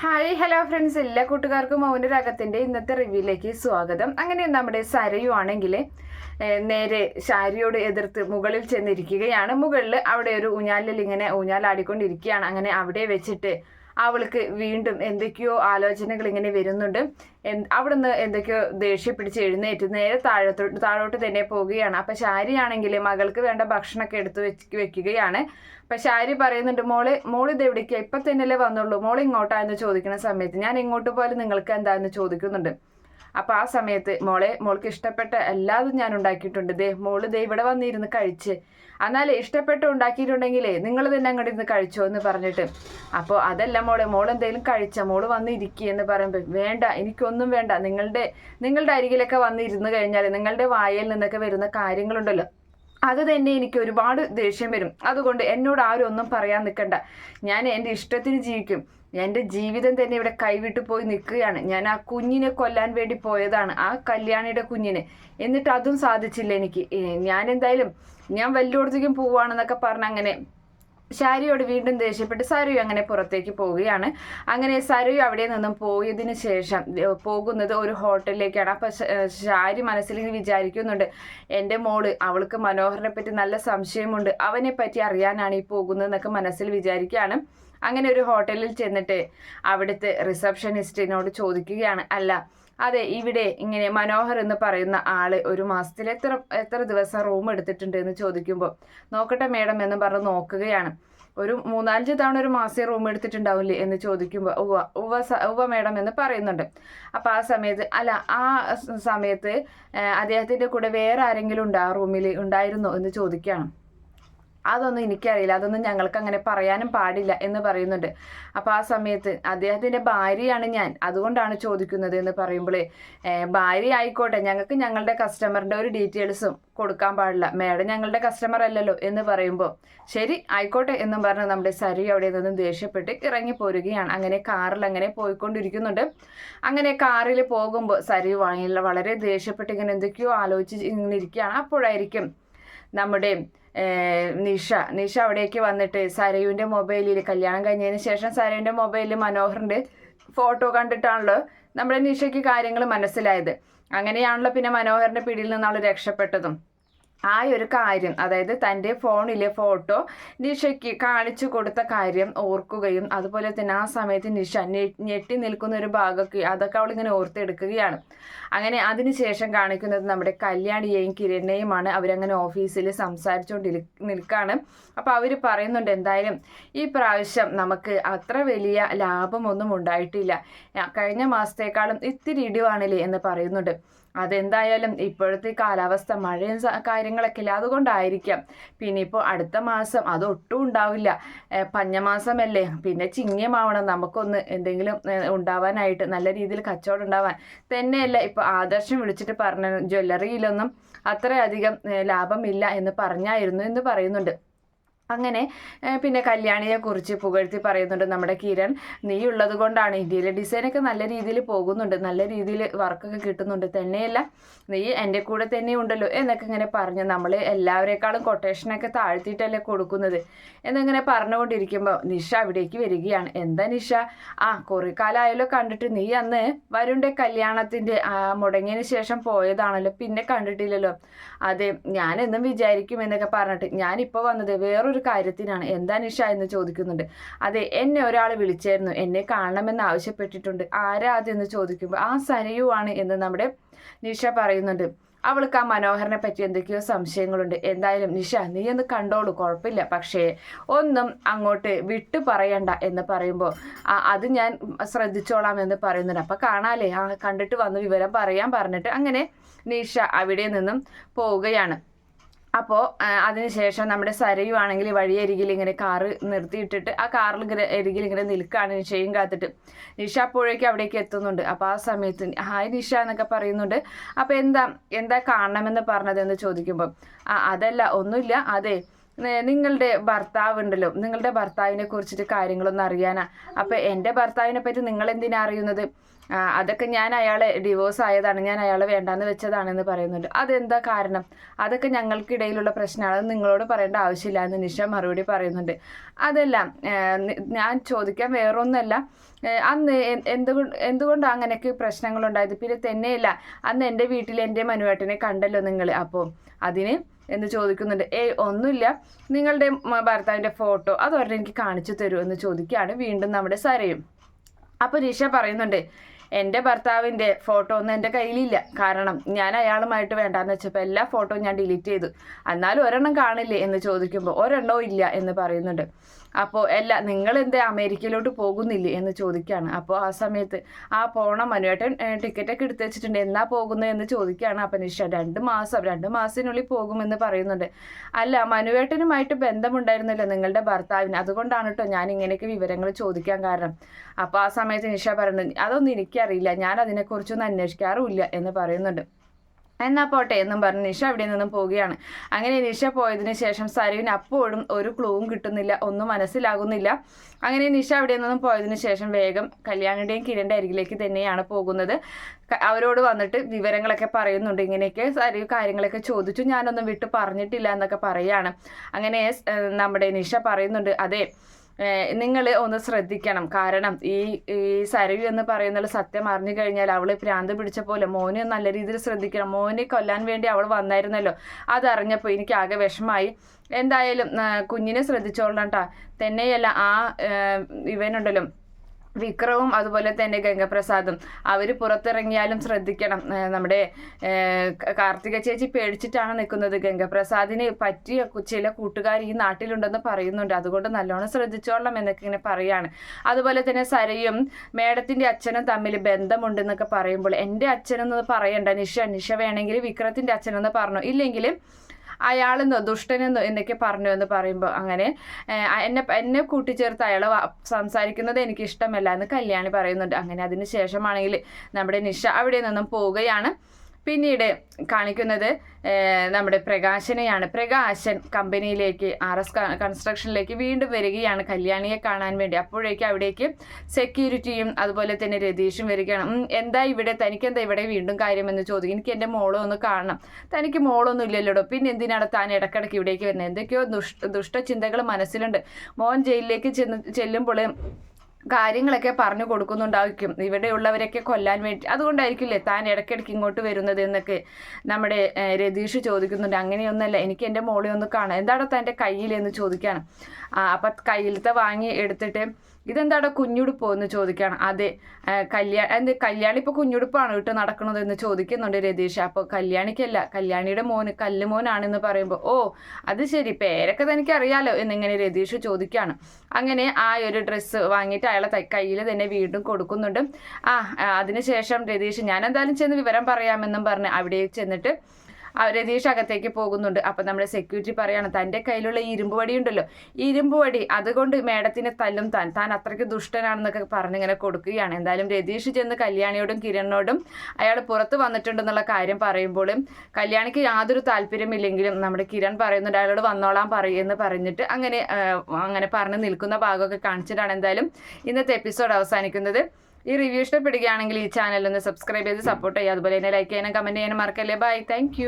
Hi hello friends എല്ലാ കൂട്ടുകാർക്കും മൗന രാഗത്തിന്റെ ഇന്നത്തെ റിവ്യൂയിലേക്ക് സ്വാഗതം. അങ്ങനെ നമ്മുടെ സരയു ആണെങ്കിൽ നേരെ ശാരിയോട് എതിർത്ത് മുകളിൽ ചെന്നിരിക്കുകയാണ്. മുകളിൽ അവിടെ ഒരു ഊഞ്ഞാലിൽ ഇങ്ങനെ ഊഞ്ഞാലാടിക്കൊണ്ടിരിക്കുകയാണ്. അങ്ങനെ അവിടെ വെച്ചിട്ട് അവൾക്ക് വീണ്ടും എന്തൊക്കെയോ ആലോചനകൾ ഇങ്ങനെ വരുന്നുണ്ട്. അവിടുന്ന് എന്തൊക്കെയോ ദേഷ്യം പിടിച്ച് എഴുന്നേറ്റ് നേരെ താഴത്തോട്ട് താഴോട്ട് തന്നെ പോവുകയാണ്. അപ്പൊ ശാരിയാണെങ്കിൽ മകൾക്ക് വേണ്ട ഭക്ഷണമൊക്കെ എടുത്ത് വെച്ച് വെക്കുകയാണ്. അപ്പൊ ശാരി പറയുന്നുണ്ട് മോളെ മോൾ ഇത് എവിടേക്കാണ് ഇപ്പൊ തന്നെയല്ലേ വന്നുള്ളൂ. മോൾ ഇങ്ങോട്ടാ എന്ന് ചോദിക്കുന്ന സമയത്ത് ഞാൻ ഇങ്ങോട്ട് പോയാലും നിങ്ങൾക്ക് എന്താന്ന് ചോദിക്കുന്നുണ്ട്. അപ്പൊ ആ സമയത്ത് മോളെ മോൾക്ക് ഇഷ്ടപ്പെട്ട എല്ലാതും ഞാൻ ഉണ്ടാക്കിയിട്ടുണ്ട്. ദേ മോൾ ദേ ഇവിടെ വന്നിരുന്ന് കഴിച്ച്. എന്നാൽ ഇഷ്ടപ്പെട്ട് ഉണ്ടാക്കിയിട്ടുണ്ടെങ്കിലേ നിങ്ങൾ തന്നെ അങ്ങോട്ട് ഇരുന്ന് കഴിച്ചോ എന്ന് പറഞ്ഞിട്ട്. അപ്പോൾ അതല്ല മോളെ മോൾ എന്തെങ്കിലും കഴിച്ച മോൾ വന്ന് ഇരിക്കുക എന്ന് പറയുമ്പോൾ വേണ്ട എനിക്കൊന്നും വേണ്ട. നിങ്ങളുടെ നിങ്ങളുടെ അരികിലൊക്കെ വന്ന് ഇരുന്ന് കഴിഞ്ഞാൽ നിങ്ങളുടെ വായയിൽ നിന്നൊക്കെ വരുന്ന കാര്യങ്ങളുണ്ടല്ലോ. അത് തന്നെ എനിക്ക് ഒരുപാട് ദേഷ്യം വരും. അതുകൊണ്ട് എന്നോട് ആരും ഒന്നും പറയാൻ നിൽക്കണ്ട. ഞാൻ എന്റെ ഇഷ്ടത്തിന് ജീവിക്കും. എന്റെ ജീവിതം തന്നെ ഇവിടെ കൈവിട്ട് പോയി നിൽക്കുകയാണ്. ഞാൻ ആ കുഞ്ഞിനെ കൊല്ലാൻ വേണ്ടി പോയതാണ് ആ കല്യാണിയുടെ കുഞ്ഞിനെ. എന്നിട്ട് അതും സാധിച്ചില്ല എനിക്ക്. ഞാൻ എന്തായാലും ഞാൻ വല്ലോടത്തേക്കും പോവാണെന്നൊക്കെ പറഞ്ഞ് അങ്ങനെ ശാരിയോട് വീണ്ടും ദേഷ്യപ്പെട്ട് സരയു അങ്ങനെ പുറത്തേക്ക് പോവുകയാണ്. അങ്ങനെ സരയു അവിടെ നിന്നും പോയതിനു ശേഷം പോകുന്നത് ഒരു ഹോട്ടലിലേക്കാണ്. അപ്പൊ ശാരി മനസ്സിൽ വിചാരിക്കുന്നുണ്ട് എന്റെ മോൾ അവൾക്ക് മനോഹരനെ പറ്റി നല്ല സംശയമുണ്ട്. അവനെ പറ്റി അറിയാനാണ് ഈ പോകുന്നതെന്നൊക്കെ മനസ്സിൽ വിചാരിക്കുകയാണ്. അങ്ങനെ ഒരു ഹോട്ടലിൽ ചെന്നിട്ട് അവിടുത്തെ റിസപ്ഷനിസ്റ്റിനോട് ചോദിക്കുകയാണ്. അല്ല അതെ ഇവിടെ ഇങ്ങനെ മനോഹർ എന്ന് പറയുന്ന ആൾ ഒരു മാസത്തിൽ എത്ര എത്ര ദിവസം റൂം എടുത്തിട്ടുണ്ട് എന്ന് ചോദിക്കുമ്പോൾ നോക്കട്ടെ മേഡം എന്ന് പറഞ്ഞ് നോക്കുകയാണ്. ഒരു മൂന്നാലഞ്ച് തവണ ഒരു മാസം റൂം എടുത്തിട്ടുണ്ടാവില്ലേ എന്ന് ചോദിക്കുമ്പോൾ ഉവ്വ ഉവ്വ ഉവ്വ മേഡം എന്ന് പറയുന്നുണ്ട്. അപ്പോൾ ആ സമയത്ത് അല്ല ആ സമയത്ത് അദ്ദേഹത്തിന്റെ കൂടെ വേറെ ആരെങ്കിലും ഉണ്ടോ ആ റൂമിൽ ഉണ്ടായിരുന്നോ? എന്ന് ചോദിക്കുകയാണ്. അതൊന്നും എനിക്കറിയില്ല. അതൊന്നും ഞങ്ങൾക്ക് അങ്ങനെ പറയാനും പാടില്ല എന്ന് പറയുന്നുണ്ട്. അപ്പോൾ ആ സമയത്ത് അദ്ദേഹത്തിന്റെ ഭാര്യയാണ് ഞാൻ. അതുകൊണ്ടാണ് ചോദിക്കുന്നത് എന്ന് പറയുമ്പോൾ ഭാര്യ ആയിക്കോട്ടെ ഞങ്ങൾക്ക് ഞങ്ങളുടെ കസ്റ്റമറിന്റെ ഒരു ഡീറ്റെയിൽസും കൊടുക്കാൻ പാടില്ല. മേഡം ഞങ്ങളുടെ കസ്റ്റമർ അല്ലല്ലോ എന്ന് പറയുമ്പോൾ ശരി ആയിക്കോട്ടെ എന്നും പറഞ്ഞ് നമ്മുടെ സരി അവിടെ നിന്നും ദേഷ്യപ്പെട്ട് ഇറങ്ങി പോരുകയാണ് അങ്ങനെ കാറിൽ അങ്ങനെ പോയിക്കൊണ്ടിരിക്കുന്നുണ്ട്. അങ്ങനെ കാറിൽ പോകുമ്പോൾ സരി വളരെ ദേഷ്യപ്പെട്ട് ഇങ്ങനെ എന്തൊക്കെയോ ആലോചിച്ച് ഇങ്ങനെ ഇരിക്കുകയാണ്. അപ്പോഴായിരിക്കും നമ്മുടെ നിഷ. നിഷ അവിടേക്ക് വന്നിട്ട് സരയുവിന്റെ മൊബൈലിൽ കല്യാണം കഴിഞ്ഞതിന് ശേഷം സരയുന്റെ മൊബൈലിൽ മനോഹറിന്റെ ഫോട്ടോ കണ്ടിട്ടാണല്ലോ നമ്മുടെ നിഷയ്ക്ക് കാര്യങ്ങൾ മനസ്സിലായത്. അങ്ങനെയാണല്ലോ പിന്നെ മനോഹറിന്റെ പിടിയിൽ നിന്നാണ് രക്ഷപ്പെട്ടതും. ആ ഒരു കാര്യം അതായത് തന്റെ ഫോണിലെ ഫോട്ടോ നിഷയ്ക്ക് കാണിച്ചു കൊടുത്ത കാര്യം ഓർക്കുകയും അതുപോലെ തന്നെ ആ സമയത്ത് നിഷ ഞെട്ടി നിൽക്കുന്ന ഒരു ഭാഗമൊക്കെ അതൊക്കെ അവളിങ്ങനെ ഓർത്തെടുക്കുകയാണ്. അങ്ങനെ അതിനുശേഷം കാണിക്കുന്നത് നമ്മുടെ കല്യാണിയെയും കിരണിനെയുമാണ് അവരങ്ങനെ ഓഫീസിൽ സംസാരിച്ചുകൊണ്ട് നിൽക്കുകയാണ് അപ്പോൾ അവർ പറയുന്നുണ്ട് എന്തായാലും ഈ പ്രാവശ്യം നമുക്ക് അത്ര വലിയ ലാഭമൊന്നും ഉണ്ടായിട്ടില്ല. കഴിഞ്ഞ മാസത്തേക്കാളും ഇത്തിരി ഇടിവാണില്ലേ? എന്ന് പറയുന്നുണ്ട്. അതെന്തായാലും ഇപ്പോഴത്തെ കാലാവസ്ഥ മഴയും കാര്യങ്ങളൊക്കെ ഇല്ല? അതുകൊണ്ടായിരിക്കാം. പിന്നെ ഇപ്പോൾ അടുത്ത മാസം അതൊട്ടും ഉണ്ടാവില്ല. പഞ്ഞമാസമല്ലേ? പിന്നെ ചിങ്ങമാവണം. നമുക്കൊന്ന് എന്തെങ്കിലും ഉണ്ടാവാനായിട്ട് നല്ല രീതിയിൽ കച്ചവടം ഉണ്ടാവാൻ. തന്നെയല്ല ഇപ്പോൾ ആദർശം വിളിച്ചിട്ട് പറഞ്ഞ ജ്വല്ലറിയിലൊന്നും അത്രയധികം ലാഭമില്ല എന്ന് പറഞ്ഞായിരുന്നു എന്ന് പറയുന്നുണ്ട്. അങ്ങനെ പിന്നെ കല്യാണിയെക്കുറിച്ച് പുകഴ്ത്തി പറയുന്നുണ്ട് നമ്മുടെ കിരൺ. നീ ഉള്ളത് കൊണ്ടാണ്. ഇന്ത്യയിലെ ഡിസൈനൊക്കെ നല്ല രീതിയിൽ പോകുന്നുണ്ട്. നല്ല രീതിയിൽ വർക്കൊക്കെ കിട്ടുന്നുണ്ട്. തന്നെയല്ല നീ എന്റെ കൂടെ തന്നെ ഉണ്ടല്ലോ എന്നൊക്കെ ഇങ്ങനെ പറഞ്ഞ് നമ്മൾ എല്ലാവരെക്കാളും കൊട്ടേഷനൊക്കെ താഴ്ത്തിയിട്ടല്ലേ കൊടുക്കുന്നത്. എന്നിങ്ങനെ പറഞ്ഞുകൊണ്ടിരിക്കുമ്പോൾ നിഷ അവിടേക്ക് വരികയാണ്. എന്താ നിഷ? ആ കുറേ കാലമായാലോ കണ്ടിട്ട് നീ അന്ന് വരുണ്ടെ കല്യാണത്തിന്റെ മുടങ്ങിയതിന് ശേഷം പോയതാണല്ലോ. പിന്നെ കണ്ടിട്ടില്ലല്ലോ. അതെ ഞാൻ എന്നും വിചാരിക്കും എന്നൊക്കെ പറഞ്ഞിട്ട് ഞാനിപ്പോൾ വന്നത് വേറൊരു ഒരു കാര്യത്തിനാണ്. എന്താ നിഷ എന്ന് ചോദിക്കുന്നുണ്ട്. അതെ എന്നെ ഒരാൾ വിളിച്ചായിരുന്നു. എന്നെ കാണണമെന്ന് ആവശ്യപ്പെട്ടിട്ടുണ്ട്. ആരാ അതെന്ന് ചോദിക്കുമ്പോൾ ആ സരയുവാണ് എന്ന് നമ്മുടെ നിഷ പറയുന്നുണ്ട്. അവൾക്ക് ആ മനോഹരനെ പറ്റി എന്തൊക്കെയോ സംശയങ്ങളുണ്ട്. എന്തായാലും നിഷ നീ ഒന്ന് കണ്ടോളൂ. കുഴപ്പമില്ല. പക്ഷേ ഒന്നും അങ്ങോട്ട് വിട്ടു പറയണ്ട എന്ന് പറയുമ്പോൾ അത് ഞാൻ ശ്രദ്ധിച്ചോളാം എന്ന് പറയുന്നുണ്ട്. അപ്പം കാണാലേ ആ കണ്ടിട്ട് വന്ന് വിവരം പറയാൻ പറഞ്ഞിട്ട് അങ്ങനെ നിഷ അവിടെ നിന്നും പോവുകയാണ്. അപ്പോൾ അതിനുശേഷം നമ്മുടെ സരയുവാണെങ്കിൽ വഴിയരികിൽ ഇങ്ങനെ കാറ് നിർത്തിയിട്ടിട്ട് ആ കാറിൽ അരികിൽ ഇങ്ങനെ നിൽക്കുകയാണ് നിഷയും കാത്തിട്ട്. നിഷ അപ്പോഴേക്ക് അവിടേക്ക് എത്തുന്നുണ്ട്. അപ്പോൾ ആ സമയത്ത് ഹായ് നിഷ എന്നൊക്കെ പറയുന്നുണ്ട്. അപ്പോൾ എന്താ എന്താ കാണണമെന്ന് പറഞ്ഞതെന്ന് ചോദിക്കുമ്പോൾ ആ അതല്ല ഒന്നുമില്ല. അതെ നിങ്ങളുടെ ഭർത്താവ് ഉണ്ടല്ലോ നിങ്ങളുടെ ഭർത്താവിനെ കുറിച്ചിട്ട് കാര്യങ്ങളൊന്നും അറിയാനാ. അപ്പൊ എന്റെ ഭർത്താവിനെ പറ്റി നിങ്ങൾ എന്തിനാ അറിയുന്നത് അതൊക്കെ ഞാൻ അയാളെ ഡിവോഴ്സ് ആയതാണ്. ഞാൻ അയാളെ വേണ്ടാന്ന് വെച്ചതാണെന്ന് പറയുന്നുണ്ട്. അതെന്താ കാരണം? അതൊക്കെ ഞങ്ങൾക്കിടയിലുള്ള പ്രശ്നമാണ്. നിങ്ങളോട് പറയേണ്ട ആവശ്യമില്ല എന്ന് നിഷ മറുപടി പറയുന്നുണ്ട്. അതല്ല ഞാൻ ചോദിക്കാൻ വേറൊന്നല്ല. അന്ന് എന്തുകൊണ്ട് എന്തുകൊണ്ടാണ് അങ്ങനെയൊക്കെ പ്രശ്നങ്ങളുണ്ടായത്? പിന്നെ തന്നെയല്ല അന്ന് എന്റെ വീട്ടിൽ എന്റെ മനുവേട്ടനെ കണ്ടല്ലോ നിങ്ങൾ അപ്പോൾ അതിന് എന്ന് ചോദിക്കുന്നുണ്ട്. ഏയ് ഒന്നുമില്ല. നിങ്ങളുടെ ഭർത്താവിന്റെ ഫോട്ടോ അതോടെ എനിക്ക് കാണിച്ചു തരൂ എന്ന് ചോദിക്കുകയാണ് വീണ്ടും നമ്മുടെ സരയും. അപ്പോൾ നിഷ പറയുന്നുണ്ട് എന്റെ ഭർത്താവിന്റെ ഫോട്ടോ ഒന്നും എന്റെ കയ്യിലില്ല. കാരണം ഞാൻ അയാളുമായിട്ട് വേണ്ടാന്ന് വെച്ചപ്പോൾ എല്ലാ ഫോട്ടോയും ഞാൻ ഡിലീറ്റ് ചെയ്തു. എന്നാലും ഒരെണ്ണം കാണില്ലേ എന്ന് ചോദിക്കുമ്പോൾ ഒരെണ്ണവും ഇല്ല എന്ന് പറയുന്നുണ്ട്. അപ്പോൾ അല്ല നിങ്ങൾ എന്തേ അമേരിക്കയിലോട്ട് പോകുന്നില്ലേ എന്ന് ചോദിക്കുകയാണ് അപ്പോൾ ആ സമയത്ത് ആ പോണ മനുവേട്ടൻ ടിക്കറ്റൊക്കെ എടുത്ത് വെച്ചിട്ടുണ്ട്. എന്നാ പോകുന്നത് എന്ന് ചോദിക്കുകയാണ് അപ്പം നിഷ. രണ്ട് മാസം രണ്ട് മാസത്തിനുള്ളിൽ പോകുമെന്ന് പറയുന്നുണ്ട്. അല്ല മനുവേട്ടനുമായിട്ട് ബന്ധമുണ്ടായിരുന്നില്ല നിങ്ങളുടെ ഭർത്താവിന്. അതുകൊണ്ടാണ് കേട്ടോ ഞാൻ ഇങ്ങനെയൊക്കെ വിവരങ്ങൾ ചോദിക്കാൻ കാരണം. അപ്പോൾ ആ സമയത്ത് നിഷ പറയുന്നത് അതൊന്നും എനിക്കറിയില്ല. ഞാൻ അതിനെക്കുറിച്ചൊന്നും അന്വേഷിക്കാറുമില്ല എന്ന് പറയുന്നുണ്ട്. എന്നാ പോട്ടെ എന്നും പറഞ്ഞ് നിഷ അവിടെ നിന്നും പോവുകയാണ്. അങ്ങനെ നിഷ പോയതിനു ശേഷം സരുവിന് അപ്പോഴും ഒരു ക്ലൂവും കിട്ടുന്നില്ല. ഒന്നും മനസ്സിലാകുന്നില്ല. അങ്ങനെ നിഷ അവിടെ നിന്നും പോയതിനു ശേഷം വേഗം കല്യാണിയുടെയും കിരണിന്റെ അരികിലേക്ക് തന്നെയാണ് പോകുന്നത്. അവരോട് വന്നിട്ട് വിവരങ്ങളൊക്കെ പറയുന്നുണ്ട്. ഇങ്ങനെയൊക്കെ സരു കാര്യങ്ങളൊക്കെ ചോദിച്ചു. ഞാനൊന്നും വിട്ട് പറഞ്ഞിട്ടില്ല എന്നൊക്കെ പറയാണ്. അങ്ങനെ നമ്മുടെ നിഷ പറയുന്നുണ്ട്. അതെ നിങ്ങൾ ഒന്ന് ശ്രദ്ധിക്കണം. കാരണം ഈ ഈ സരയു എന്ന് പറയുന്ന സത്യം അറിഞ്ഞു കഴിഞ്ഞാൽ അവൾ ഭ്രാന്ത് പിടിച്ച പോലെ മോനെ നല്ല രീതിയിൽ ശ്രദ്ധിക്കണം. മോനെ കൊല്ലാൻ വേണ്ടി അവൾ വന്നായിരുന്നല്ലോ. അതറിഞ്ഞപ്പോൾ എനിക്ക് ആകെ വിഷമായി എന്തായാലും കുഞ്ഞിനെ ശ്രദ്ധിച്ചോളണം കേട്ടാ തന്നെയല്ല ആ ഇവനുണ്ടല്ലോ വിക്രവും അതുപോലെ തന്നെ ഗംഗപ്രസാദും. അവർ പുറത്തിറങ്ങിയാലും ശ്രദ്ധിക്കണം. നമ്മുടെ കാർത്തിക ചേച്ചി പേടിച്ചിട്ടാണ് നിൽക്കുന്നത്. ഗംഗപ്രസാദിന് പറ്റിയ ചില കൂട്ടുകാർ ഈ നാട്ടിലുണ്ടെന്ന് പറയുന്നുണ്ട്. അതുകൊണ്ട് നല്ലോണം ശ്രദ്ധിച്ചോളണം എന്നൊക്കെ ഇങ്ങനെ പറയാണ്. അതുപോലെ തന്നെ സരയും മേഡത്തിന്റെ അച്ഛനും തമ്മിൽ ബന്ധമുണ്ടെന്നൊക്കെ പറയുമ്പോൾ എന്റെ അച്ഛനെന്ന് പറയണ്ട. നിഷ നിഷ വേണമെങ്കിൽ വിക്രത്തിന്റെ അച്ഛനെന്ന് പറഞ്ഞു. ഇല്ലെങ്കിൽ അയാളെന്നോ ദുഷ്ടനെന്നോ എന്തൊക്കെ പറഞ്ഞു എന്ന് പറയുമ്പോൾ അങ്ങനെ എന്നെ എന്നെ കൂട്ടിച്ചേർത്ത് അയാൾ സംസാരിക്കുന്നത് എനിക്ക് ഇഷ്ടമല്ല എന്ന് കല്യാണി പറയുന്നുണ്ട്. അങ്ങനെ അതിന് ശേഷമാണെങ്കിൽ നമ്മുടെ നിഷ അവിടെ നിന്നും പോവുകയാണ്. പിന്നീട് കാണിക്കുന്നത് നമ്മുടെ പ്രകാശനെയാണ്. പ്രകാശൻ കമ്പനിയിലേക്ക് ആർ എസ് കൺസ്ട്രക്ഷനിലേക്ക് വീണ്ടും വരികയാണ്. കല്യാണിയെ കാണാൻ വേണ്ടി. അപ്പോഴേക്ക് അവിടേക്ക് സെക്യൂരിറ്റിയും അതുപോലെ തന്നെ രതീഷും വരികയാണ്. എന്താ ഇവിടെ? തനിക്കെന്താ ഇവിടെ വീണ്ടും കാര്യമെന്ന് ചോദിക്കും. എനിക്ക് എന്റെ മോളെ ഒന്ന് കാണണം. തനിക്ക് മോളൊന്നും ഇല്ലല്ലോടോ? പിന്നെ എന്തിനാണ് താൻ ഇടക്കിടക്ക് ഇവിടേക്ക് വരുന്നത്? എന്തൊക്കെയോ ദുഷ്ട ദുഷ്ടചിന്തകൾ മനസ്സിലുണ്ട്. മോൻ ജയിലിലേക്ക് ചെന്ന് ചെല്ലുമ്പോൾ കാര്യങ്ങളൊക്കെ പറഞ്ഞു കൊടുക്കുന്നുണ്ടായിരിക്കും. ഇവിടെയുള്ളവരൊക്കെ കൊല്ലാൻ വേണ്ടി. അതുകൊണ്ടായിരിക്കില്ലേ താൻ ഇടയ്ക്കിടയ്ക്ക് ഇങ്ങോട്ട് വരുന്നത് എന്നൊക്കെ നമ്മുടെ രതീഷ് ചോദിക്കുന്നുണ്ട്. അങ്ങനെയൊന്നല്ല എനിക്ക് എന്റെ മോളെ ഒന്ന് കാണാം എന്താണോ തന്റെ കയ്യിൽ എന്ന് ചോദിക്കുകയാണ് അപ്പം കയ്യിലത്തെ വാങ്ങി എടുത്തിട്ട് ഇതെന്താടോ കുഞ്ഞുടുപ്പോ എന്ന് ചോദിക്കുകയാണ് അതെ കല്യാണി എന്ത് കല്യാണി ഇപ്പോൾ കുഞ്ഞുടുപ്പാണ് ഇട്ട് നടക്കണത് എന്ന് ചോദിക്കുന്നുണ്ട് രതീഷ്. അപ്പോൾ കല്യാണിക്കല്ല കല്യാണിയുടെ മോന് കല്ല് മോനാണെന്ന് പറയുമ്പോൾ ഓ അത് ശരി പേരൊക്കെ തനിക്ക് അറിയാലോ എന്നിങ്ങനെ രതീഷ് ചോദിക്കുകയാണ് അങ്ങനെ ആ ഒരു ഡ്രസ്സ് വാങ്ങിയിട്ട് അയാളെ കയ്യിൽ തന്നെ വീണ്ടും കൊടുക്കുന്നുണ്ട്. ആ അതിനുശേഷം രതീഷ് ഞാൻ എന്തായാലും ചെന്ന് വിവരം പറയാമെന്നും പറഞ്ഞ് അവിടെ ചെന്നിട്ട് രതീഷ് അകത്തേക്ക് പോകുന്നുണ്ട്. അപ്പം നമ്മുടെ സെക്യൂരിറ്റി പറയാണ് തന്റെ കയ്യിലുള്ള ഈ ഇരുമ്പ് വടി ഉണ്ടല്ലോ ഇരുമ്പ് വടി അതുകൊണ്ട് മേഡത്തിനെ തല്ലും. താൻ താൻ അത്രയ്ക്ക് ദുഷ്ടനാണെന്നൊക്കെ പറഞ്ഞിങ്ങനെ കൊടുക്കുകയാണ്. എന്തായാലും രതീഷ് ചെന്ന് കല്യാണിയോടും കിരണിനോടും അയാൾ പുറത്ത് വന്നിട്ടുണ്ടെന്നുള്ള കാര്യം പറയുമ്പോൾ കല്യാണിക്ക് യാതൊരു താല്പര്യമില്ലെങ്കിലും നമ്മുടെ കിരൺ പറയുന്നുണ്ട് അയാളോട് വന്നോളാൻ പറയുമെന്ന് പറഞ്ഞിട്ട് അങ്ങനെ അങ്ങനെ പറഞ്ഞ് നിൽക്കുന്ന ഭാഗമൊക്കെ കാണിച്ചിട്ടാണ് എന്തായാലും ഇന്നത്തെ എപ്പിസോഡ് അവസാനിക്കുന്നത്. ഈ റിവ്യൂ ഇഷ്ടപ്പെടുകയാണെങ്കിൽ ഈ ചാനൽ ഒന്ന് സബ്സ്ക്രൈബ് ചെയ്ത് സപ്പോർട്ട് ചെയ്യുക. അതുപോലെ തന്നെ ലൈക്ക് ചെയ്യാനും കമന്റ് ചെയ്യാനും മറക്കല്ലേ. Bye thank